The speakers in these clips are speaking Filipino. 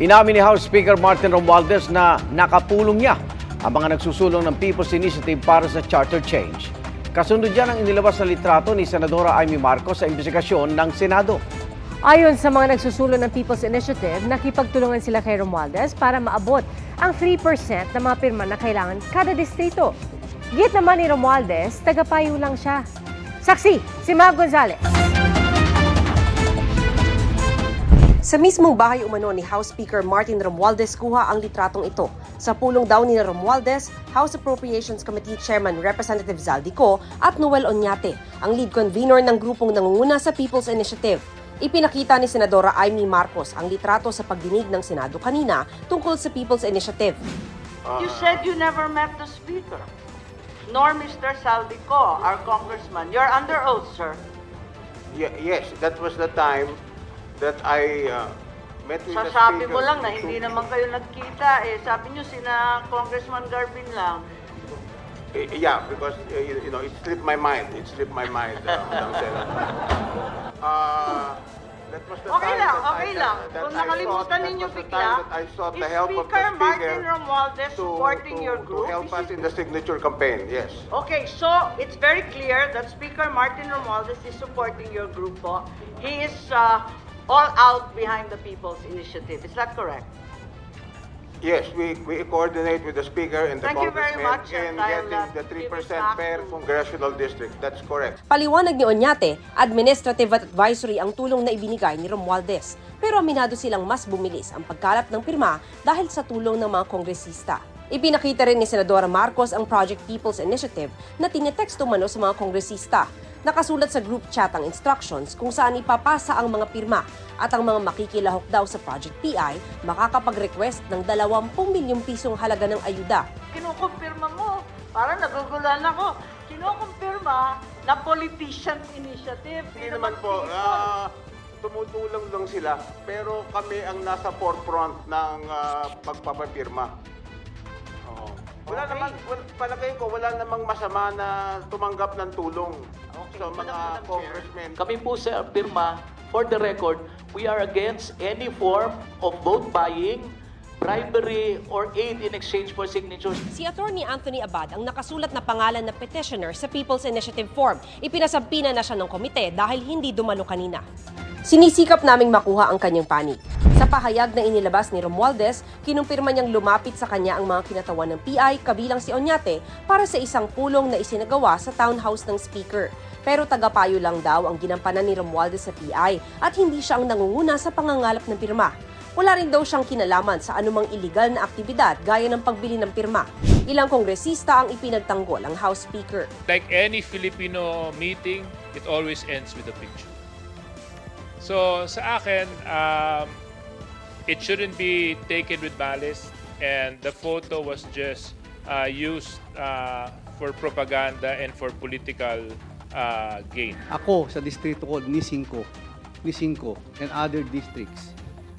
Inamin ni House Speaker Martin Romualdez na nakapulong niya ang mga nagsusulong ng People's Initiative para sa charter change. Kasunod dyan ang inilabas na litrato ni Senadora Amy Marcos sa investigasyon ng Senado. Ayon sa mga nagsusulong ng People's Initiative, nakipagtulungan sila kay Romualdez para maabot ang 3% ng mga pirma na kailangan kada distrito. Git naman ni Romualdez, tagapayo lang siya. Saksi, si Mav Gonzalez. Sa mismong bahay umano ni House Speaker Martin Romualdez kuha ang litratong ito. Sa pulong daw ni Romualdez, House Appropriations Committee Chairman Representative Zaldico at Noel Onyate, ang lead convener ng grupong nangunguna sa People's Initiative. Ipinakita ni Senadora Amy Marcos ang litrato sa pagdinig ng Senado kanina tungkol sa People's Initiative. You said you never met the speaker, nor Mr. Saldico, our congressman. You're under oath, sir. Ye- Yes, that was the time that I uh, met with the Sasabi speaker mo lang na hindi naman kayo nagkita eh. Sabi niyo sina Congressman Garvin lang. Eh, Yeah, because, uh, you you know, it slipped my mind. It slipped my mind, uh, Madam Senator. Uh, that was the Okay time lang, that I- okay that- lang. that Kung I nakalimutan sought- that ninyo was the bigla, time that I sought the is help of the Speaker Martin speaker Romualdez to- supporting to- your group? To help Is us he- in the signature campaign, yes. Okay, so it's very clear that Speaker Martin Romualdez is supporting your group po. He is uh, all out behind the People's Initiative. Is that correct? Yes, we, we coordinate with the speaker and the Thank you very much, in and I'll, getting uh, the give it 3% back per to- congressional district. That's correct. Paliwanag ni Onyate, administrative at advisory ang tulong na ibinigay ni Romualdez. Pero aminado silang mas bumilis ang pagkalap ng pirma dahil sa tulong ng mga kongresista. Ipinakita rin ni Senadora Marcos ang Project People's Initiative na tineteksto mano sa mga kongresista. Nakasulat sa group chat ang instructions kung saan ipapasa ang mga pirma at ang mga makikilahok daw sa Project PI makakapag-request ng 20 milyong pisong halaga ng ayuda kinukumpirma mo. Parang nagugulan ako. Kinukumpirma na politician's initiative. Hindi naman po, ah, tumutulong lang sila. Pero kami ang nasa forefront ng ah, pagpapapirma. Oo. Wala Okay. naman, wala, palagay ko, wala namang masama na tumanggap ng tulong Okay. sa mga Madam- Madam Chair. congressmen. Kami po sa pirma, for the record, we are against any form of vote buying, bribery, or aid in exchange for signatures. Si Attorney Anthony Abad ang nakasulat na pangalan na petitioner sa People's Initiative form. Ipinasampina na siya ng komite dahil hindi dumalo kanina. Sinisikap naming makuha ang kanyang panig. Sa pahayag na inilabas ni Romualdez, kinumpirma niyang lumapit sa kanya ang mga kinatawan ng PI kabilang si Onyate para sa isang pulong na isinagawa sa townhouse ng speaker. Pero tagapayo lang daw ang ginampanan ni Romualdez sa PI at hindi siya ang nangunguna sa pangangalap ng pirma. Wala rin daw siyang kinalaman sa anumang illegal na aktibidad gaya ng pagbili ng pirma. Ilang kongresista ang ipinagtanggol ang House Speaker. like any Filipino meeting, it always ends with a picture. So sa akin, um, it shouldn't be taken with malice and the photo was just uh, used uh, for propaganda and for political uh, gain. Ako sa distrito ko ni 5, ni 5 and other districts,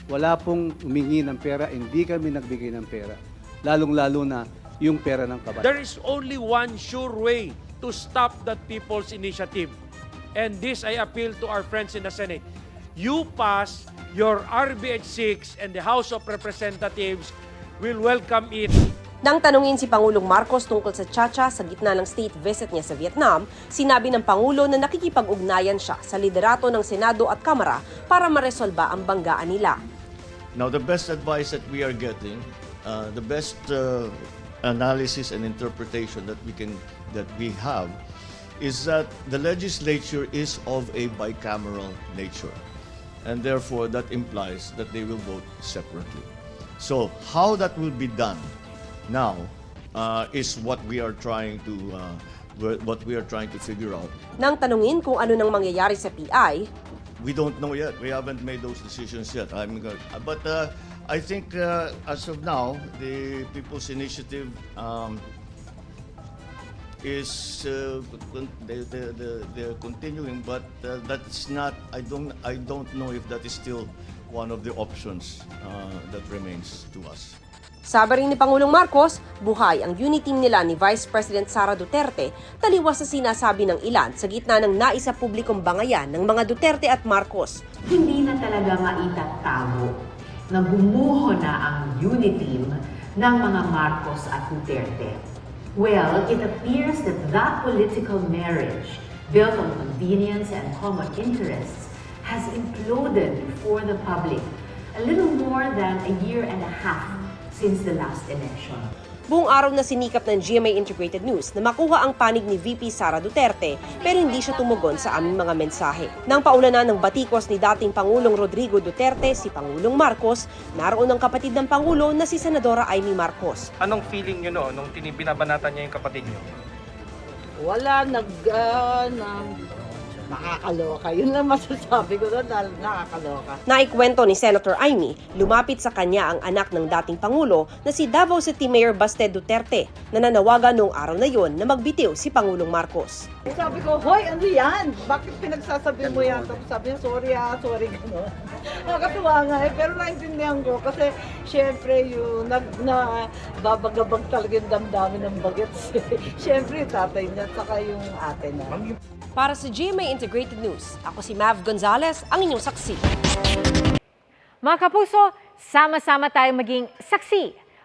wala pong humingi ng pera, hindi kami nagbigay ng pera. Lalong-lalo na yung pera ng kabataan. There is only one sure way to stop that people's initiative. And this I appeal to our friends in the Senate. You pass your RBH 6 and the House of Representatives will welcome it. Nang tanungin si Pangulong Marcos tungkol sa Chacha sa gitna ng state visit niya sa Vietnam, sinabi ng Pangulo na nakikipag-ugnayan siya sa liderato ng Senado at Kamara para maresolba ang banggaan nila. Now, the best advice that we are getting, uh, the best uh, analysis and interpretation that we can that we have, is that the legislature is of a bicameral nature, and therefore that implies that they will vote separately. So, how that will be done now uh, is what we are trying to uh, what we are trying to figure out. Nang tanungin kung ano nang mangyayari sa PI, We don't know yet. We haven't made those decisions yet. I'm go- but uh, I think uh, as of now, the People's Initiative um, is uh, con- they, they, they, they're continuing, but uh, that's not. I don't. I don't know if that is still one of the options uh, that remains to us. Sabi rin ni Pangulong Marcos, buhay ang unity nila ni Vice President Sara Duterte taliwas sa sinasabi ng ilan sa gitna ng naisa publikong bangayan ng mga Duterte at Marcos. hindi na talaga maitatago na bumuho na ang unity ng mga Marcos at Duterte. Well, it appears that that political marriage, built on convenience and common interests, has imploded before the public a little more than a year and a half since the last election. Buong araw na sinikap ng GMA Integrated News na makuha ang panig ni VP Sara Duterte pero hindi siya tumugon sa aming mga mensahe. Nang paulanan ng batikos ni dating Pangulong Rodrigo Duterte, si Pangulong Marcos, naroon ang kapatid ng Pangulo na si Senadora Amy Marcos. Anong feeling nyo noon nung tinibinabanatan niya yung kapatid nyo? Wala, nag, uh, na, nakakaloka. Yun lang masasabi ko doon, dahil nakakaloka. Naikwento ni Senator Amy, lumapit sa kanya ang anak ng dating Pangulo na si Davao City Mayor Baste Duterte na nanawagan noong araw na yon na magbitiw si Pangulong Marcos. Sabi ko, hoy, ano yan? Bakit pinagsasabi mo yan? Tapos sabi niya, sorry ah, sorry gano'n. Nakakatuwa nga eh, pero naintindihan ko kasi syempre yung nag, na babagabag talaga yung damdamin ng bagets. syempre yung tatay niya at saka yung ate na. Para sa GMA Integrated News, ako si Mav Gonzalez, ang inyong saksi. Mga kapuso, sama-sama tayong maging saksi.